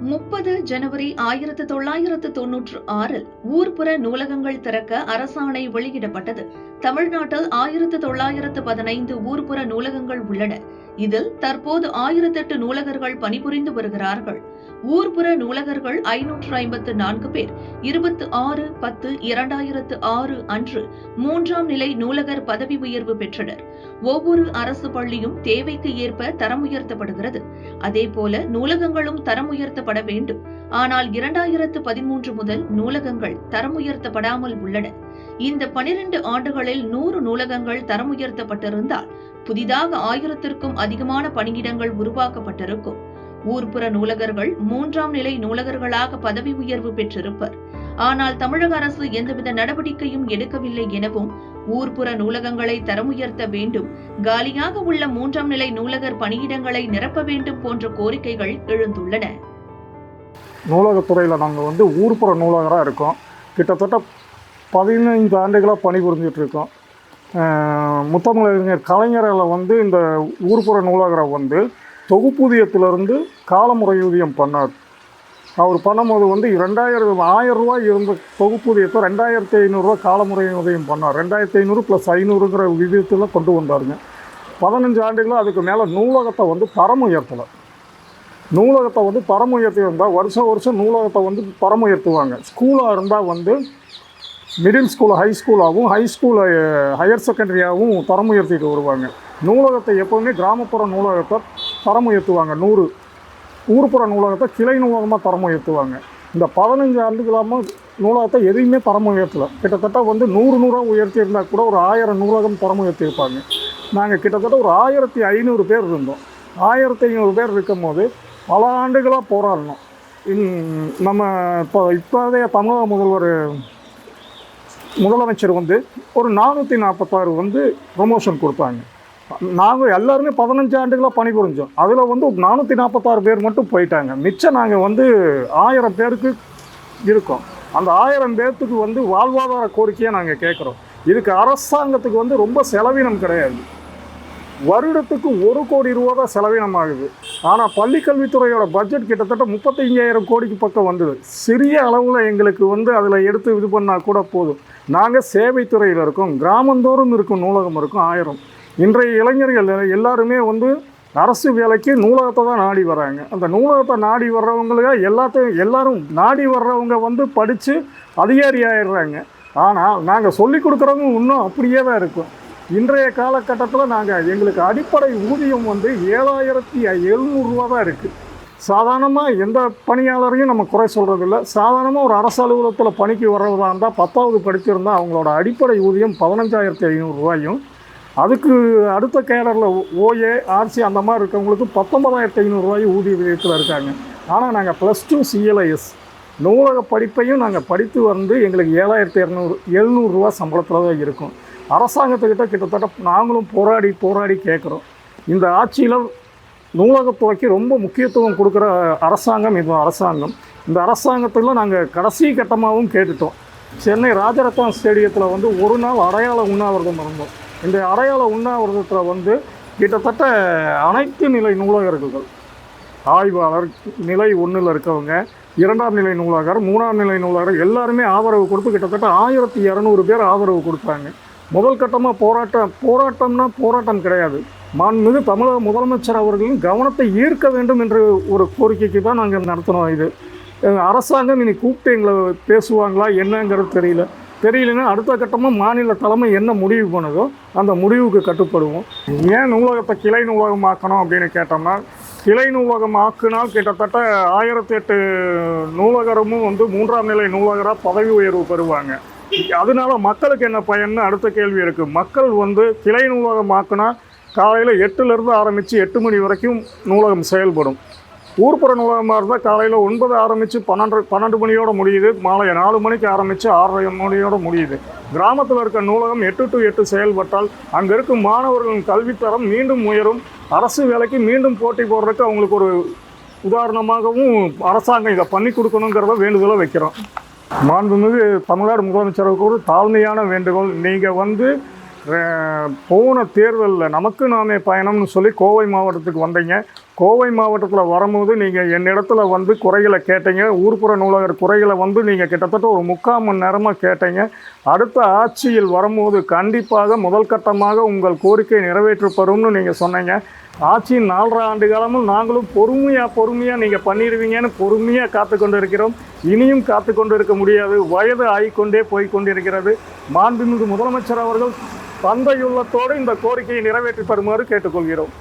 முப்பது ஜனவரி ஆயிரத்து தொள்ளாயிரத்து தொன்னூற்று ஆறில் ஊர்ப்புற நூலகங்கள் திறக்க அரசாணை வெளியிடப்பட்டது. தமிழ்நாட்டில் ஆயிரத்து தொள்ளாயிரத்து பதினைந்து ஊர்ப்புற நூலகங்கள் உள்ளன. இதில் தற்போது ஆயிரத்தெட்டு நூலகர்கள் பணிபுரிந்து வருகிறார்கள். ஊர்ப்புற நூலகர்கள் ஐநூற்று ஐம்பத்து நான்கு பேர். இருபத்து ஆறு பத்து இரண்டாயிரத்து ஆறு அன்று மூன்றாம் நிலை நூலகர் பதவி உயர்வு பெற்றனர். ஒவ்வொரு அரசு பள்ளியும் தேவைக்கு ஏற்ப தரம் உயர்த்தப்படுகிறது. அதேபோல நூலகங்களும் தரம் உயர்த்தப்பட வேண்டும். ஆனால் இரண்டாயிரத்து பதிமூன்று முதல் நூலகங்கள் தரம் உயர்த்தப்படாமல் உள்ளன. இந்த பனிரெண்டு ஆண்டுகளில் நூறு நூலகங்கள் தரம் உயர்த்தப்பட்டிருந்தால் புதிதாக ஆயிரத்திற்கும் அதிகமான பணியிடங்கள் உருவாக்கப்பட்டிருக்கும். ஊர்ப்புற நூலகர்கள் மூன்றாம் நிலை நூலகர்களாக பதவி உயர்வு பெற்றிருப்பர். ஆனால் தமிழக அரசு எந்தவித நடவடிக்கையும் எடுக்கவில்லை எனவும் ஊர்ப்புற நூலகங்களை தரம் உயர்த்த வேண்டும் காலியாக உள்ள மூன்றாம் நிலை நூலகர் பணியிடங்களை நிரப்ப வேண்டும் போன்ற கோரிக்கைகள் எழுந்துள்ளன. நூலகத்துறையில் நாங்கள் வந்து ஊர்ப்புற நூலகராக இருக்கோம். கிட்டத்தட்ட பதினைந்து ஆண்டுகளாக பணிபுரிஞ்சிட்டு இருக்கோம். முத்தமிழறிஞர் கலைஞரில் வந்து இந்த ஊர்ப்புற நூலகரை வந்து தொகுப்பூதியத்திலிருந்து காலமுறையூதியம் பண்ணார். அவர் பண்ணும்போது வந்து ரெண்டாயிரம் ஆயிரம் ரூபாய் இருந்த தொகுப்பூதியத்தை ரெண்டாயிரத்தி ஐநூறுரூவா காலமுறை ஊதியம் பண்ணார். ரெண்டாயிரத்தி ஐநூறு ப்ளஸ் ஐநூறுங்கிற விதத்தில் கொண்டு வந்தாருங்க. பதினஞ்சு ஆண்டுகளும் அதுக்கு மேலே நூலகத்தை வந்து தரம் உயர்த்தலை. நூலகத்தை வந்து தரம் உயர்த்தி இருந்தால் வருஷம் வருஷம் நூலகத்தை வந்து தரம் உயர்த்துவாங்க. ஸ்கூலாக இருந்தால் வந்து மிடில் ஸ்கூல் ஹை ஸ்கூலாகவும் ஹை ஸ்கூல் ஹையர் செகண்டரியாகவும் தரம் உயர்த்திட்டு வருவாங்க. நூலகத்தை எப்போவுமே கிராமப்புற நூலகத்தை தரம் உயர்த்துவாங்க நூறு. ஊர்ப்புற நூலகத்தை கிளை நூலகமாக தரம் உயர்த்துவாங்க. இந்த பதினஞ்சு ஆண்டுகளாமல் நூலகத்தை எதையுமே தரம் உயர்த்தலை. கிட்டத்தட்ட வந்து நூறு நூறாக உயர்த்தி இருந்தால் கூட ஒரு ஆயிரம் நூலகம் தரம் உயர்த்தியிருப்பாங்க. நாங்கள் கிட்டத்தட்ட ஒரு ஆயிரத்தி ஐநூறு பேர் இருந்தோம். ஆயிரத்தி ஐநூறு பேர் இருக்கும்போது பல ஆண்டுகளாக போராடணும். இன்- நம்ம இப்போ இப்போதைய தமிழக முதல்வர் முதலமைச்சர் வந்து ஒரு நானூற்றி நாற்பத்தாறு வந்து ப்ரொமோஷன் கொடுத்தாங்க. நாங்கள் எல்லாருமே பதினஞ்சு ஆண்டுகளாக பணி புரிஞ்சோம். அதில் வந்து நானூற்றி நாற்பத்தாறு பேர் மட்டும் போயிட்டாங்க. மிச்சம் நாங்கள் வந்து ஆயிரம் பேருக்கு இருக்கோம். அந்த ஆயிரம் பேர்த்துக்கு வந்து வாழ்வாதார கோரிக்கையை நாங்கள் கேட்குறோம். இதுக்கு அரசாங்கத்துக்கு வந்து ரொம்ப செலவினம் கிடையாது. வருடத்துக்கு ஒரு கோடி ரூபா தான் செலவினம் ஆகுது ஆனால் பள்ளிக்கல்வித்துறையோட பட்ஜெட் கிட்டத்தட்ட முப்பத்தஞ்சாயிரம் கோடிக்கு பக்கம் வந்தது. சிறிய அளவில் எங்களுக்கு வந்து அதில் எடுத்து இது பண்ணால் கூட போதும். நாங்கள் சேவைத்துறையில் இருக்கோம். கிராமந்தோறும் இருக்கும் நூலகம் இருக்கும் ஆயிரம். இன்றைய இளைஞர்கள் எல்லாருமே வந்து அரசு வேலைக்கு நூலகத்தை தான் நாடி வராங்க அந்த நூலகத்தை நாடி வர்றவங்களுக்கு எல்லாத்தையும் எல்லாரும் நாடி வர்றவங்க வந்து படித்து அதிகாரி ஆயிடுறாங்க. ஆனால் நாங்கள் சொல்லி கொடுக்குறவங்க இன்னும் அப்படியே தான் இருக்கும். இன்றைய காலகட்டத்தில் நாங்கள் எங்களுக்கு அடிப்படை ஊதியம் வந்து ஏழாயிரத்தி எழுநூறுரூவா தான் இருக்குது சாதாரணமாக எந்த பணியாளரையும் நம்ம குறை சொல்கிறதில்ல சாதாரணமாக ஒரு அரசு அலுவலகத்தில் பணிக்கு வர்றதாக இருந்தால் பத்தாவது படிச்சிருந்தால் அவங்களோட அடிப்படை ஊதியம் பதினஞ்சாயிரத்தி ஐநூறுரூவாயும் அதுக்கு அடுத்த கேடரில் ஓஏ ஆர்சி அந்த மாதிரி இருக்கவங்களுக்கு பத்தொன்பதாயிரத்தி ஐநூறுரூவாயும் ஊதிய விகிதத்தில் இருக்காங்க. ஆனால் நாங்கள் ப்ளஸ் டூ சிஎல்ஐஎஸ் நூலக படிப்பையும் நாங்கள் படித்து வந்து எங்களுக்கு ஏழாயிரத்தி இரநூறு எழுநூறுரூவா சம்பளத்தில் தான் இருக்கும். அரசாங்கத்துக்கிட்ட கிட்டத்தட்ட நாங்களும் போராடி போராடி கேட்குறோம் இந்த ஆட்சியில் நூலகத்துறைக்கு ரொம்ப முக்கியத்துவம் கொடுக்குற அரசாங்கம் இது அரசாங்கம். இந்த அரசாங்கத்தில் நாங்கள் கடைசி கட்டமாகவும் கேட்டுட்டோம். சென்னை ராஜரத்னம் ஸ்டேடியத்தில் வந்து ஒரு நாள் அடையாள உண்ணாவிரதம் இருந்தோம். இந்த அடையாள உண்ணாவிரதத்தில் வந்து கிட்டத்தட்ட அனைத்து நிலை நூலகர்கள் ஆய்வாளர் நிலை ஒன்றில் இருக்கவங்க இரண்டாம் நிலை நூலகர் மூணாம் நிலை நூலகர் எல்லாருமே ஆதரவு கொடுத்து கிட்டத்தட்ட ஆயிரத்தி இரநூறு பேர் ஆதரவு கொடுத்தாங்க. முதல் கட்டமாக போராட்டம் போராட்டம்னா போராட்டம் கிடையாது. மாண்புமிகு தமிழக முதலமைச்சர் அவர்களின் கவனத்தை ஈர்க்க வேண்டும் என்ற ஒரு கோரிக்கைக்கு தான் நாங்கள் நடத்தினோம் இது. அரசாங்கம் இனி கூப்பிட்டு எங்களை பேசுவாங்களா என்னங்கிறது தெரியல. தெரியலன்னா அடுத்த கட்டமாக மாநில தலைமை என்ன முடிவு பண்ணுதோ அந்த முடிவுக்கு கட்டுப்படுவோம். ஏன் நூலகத்தை கிளை நூலகம் ஆக்கணும் அப்படின்னு கேட்டோம்னா கிளை நூலகம் ஆக்குனால் கிட்டத்தட்ட ஆயிரத்தி எட்டு நூலகரமும் வந்து மூன்றாம் நிலை நூலகராக பதவி உயர்வு பெறுவாங்க. அதனால மக்களுக்கு என்ன பயன்னு அடுத்த கேள்வி இருக்குது மக்கள் வந்து கிளை நூலகம் ஆக்குனா காலையில் எட்டுலேருந்து ஆரம்பித்து எட்டு மணி வரைக்கும் நூலகம் செயல்படும். ஊர்ப்புற நூலகமாக இருந்தால் காலையில் ஒன்பது ஆரம்பித்து பன்னெண்டு பன்னெண்டு மணியோட முடியுது. மாலை நாலு மணிக்கு ஆரம்பித்து ஆறரை மணியோட முடியுது. கிராமத்தில் இருக்க நூலகம் எட்டு டு எட்டு செயல்பட்டால் அங்கே இருக்கும் மாணவர்களின் கல்வித்தரம் மீண்டும் உயரும். அரசு வேலைக்கு மீண்டும் போட்டி போடுறதுக்கு அவங்களுக்கு ஒரு உதாரணமாகவும் அரசாங்கம் இதை பண்ணி கொடுக்கணுங்கிறத வேண்டுதலை வைக்கிறோம். மாண்புமிகு தமிழ்நாடு முதலமைச்சருக்கு ஒரு தாழ்மையான வேண்டுகோள். நீங்கள் வந்து போன தேர்தலில் நமக்கு நாமே பயணம்னு சொல்லி கோவை மாவட்டத்துக்கு வந்தீங்க. கோவை மாவட்டத்தில் வரும்போது நீங்கள் என்னிடத்துல வந்து குறைகளை கேட்டீங்க. ஊர்ப்புற நூலகர் குறைகளை வந்து நீங்கள் கிட்டத்தட்ட ஒரு முக்கால் மணி நேரமாக கேட்டீங்க. அடுத்த ஆட்சியில் வரும்போது கண்டிப்பாக முதல் கட்டமாக உங்கள் கோரிக்கை நிறைவேற்றப்படும்னு நீங்கள் சொன்னீங்க. ஆட்சியின் நாலரை ஆண்டு காலமும் நாங்களும் பொறுமையாக பொறுமையாக நீங்கள் பண்ணிடுவீங்கன்னு பொறுமையாக காத்து கொண்டு இருக்கிறோம் இனியும் காத்து கொண்டு இருக்க முடியாது. வயது ஆகிக்கொண்டே போய் கொண்டிருக்கிறது. மாண்புமிகு முதலமைச்சர் அவர்கள் தந்தையுள்ளத்தோடு இந்த கோரிக்கையை நிறைவேற்றி தருமாறு கேட்டுக்கொள்கிறோம்.